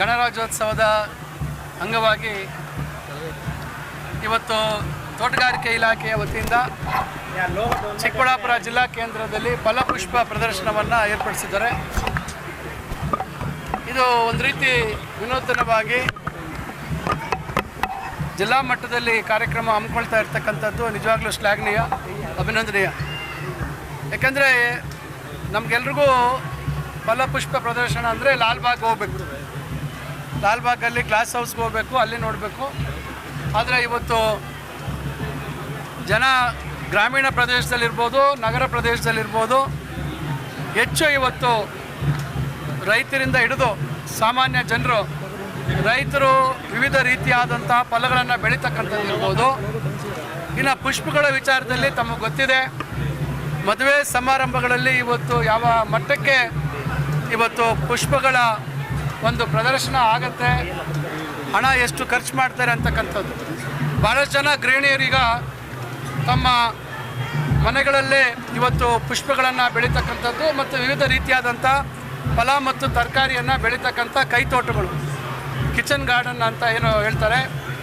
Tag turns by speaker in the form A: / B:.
A: ಗಣರಾಜ್ಯೋತ್ಸವದ ಅಂಗವಾಗಿ ಇವತ್ತು ತೋಟಗಾರಿಕೆ ಇಲಾಖೆಯ ವತಿಯಿಂದ ಚಿಕ್ಕಬಳ್ಳಾಪುರ ಜಿಲ್ಲಾ ಕೇಂದ್ರದಲ್ಲಿ ಫಲಪುಷ್ಪ ಪ್ರದರ್ಶನವನ್ನು ಏರ್ಪಡಿಸಿದ್ದಾರೆ. ಇದು ಒಂದು ರೀತಿ ವಿನೂತನವಾಗಿ ಜಿಲ್ಲಾ ಮಟ್ಟದಲ್ಲಿ ಕಾರ್ಯಕ್ರಮ ಹಮ್ಮಿಕೊಳ್ತಾ ಇರ್ತಕ್ಕಂಥದ್ದು ನಿಜವಾಗ್ಲೂ ಶ್ಲಾಘನೀಯ, ಅಭಿನಂದನೀಯ. ಯಾಕೆಂದರೆ ನಮಗೆಲ್ರಿಗೂ ಫಲಪುಷ್ಪ ಪ್ರದರ್ಶನ ಅಂದರೆ ಲಾಲ್ಬಾಗ್ ಹೋಗ್ಬೇಕು. ಲಾಲ್ಬಾಗಲ್ಲಿ ಗ್ಲಾಸ್ ಹೌಸ್ಗೆ ಹೋಗಬೇಕು, ಅಲ್ಲಿ ನೋಡಬೇಕು. ಆದರೆ ಇವತ್ತು ಜನ ಗ್ರಾಮೀಣ ಪ್ರದೇಶದಲ್ಲಿರ್ಬೋದು, ನಗರ ಪ್ರದೇಶದಲ್ಲಿರ್ಬೋದು, ಹೆಚ್ಚು ಇವತ್ತು ರೈತರಿಂದ ಹಿಡಿದು ಸಾಮಾನ್ಯ ಜನರು, ರೈತರು ವಿವಿಧ ರೀತಿಯಾದಂತಹ ಫಲಗಳನ್ನು ಬೆಳೀತಕ್ಕಂಥದ್ದು ಇರ್ಬೋದು ಇನ್ನು ಪುಷ್ಪಗಳ ವಿಚಾರದಲ್ಲಿ ತಮಗೆ ಗೊತ್ತಿದೆ. ಮದುವೆ ಸಮಾರಂಭಗಳಲ್ಲಿ ಇವತ್ತು ಯಾವ ಮಟ್ಟಕ್ಕೆ ಇವತ್ತು ಪುಷ್ಪಗಳ ಒಂದು ಪ್ರದರ್ಶನ ಆಗುತ್ತೆ. ಹಣ ಎಷ್ಟು ಖರ್ಚು ಮಾಡ್ತಾರೆ ಅಂತಕ್ಕಂಥದ್ದು. ಭಾಳಷ್ಟು ಜನ ಗೃಹಿಣಿಯರೀಗ ತಮ್ಮ ಮನೆಗಳಲ್ಲೇ ಇವತ್ತು ಪುಷ್ಪಗಳನ್ನು ಬೆಳೀತಕ್ಕಂಥದ್ದು ಮತ್ತು ವಿವಿಧ ರೀತಿಯಾದಂಥ ಫಲ ಮತ್ತು ತರಕಾರಿಯನ್ನು ಬೆಳೀತಕ್ಕಂಥ ಕೈತೋಟಗಳು. ಕಿಚನ್ ಗಾರ್ಡನ್ ಅಂತ ಏನು ಹೇಳ್ತಾರೆ.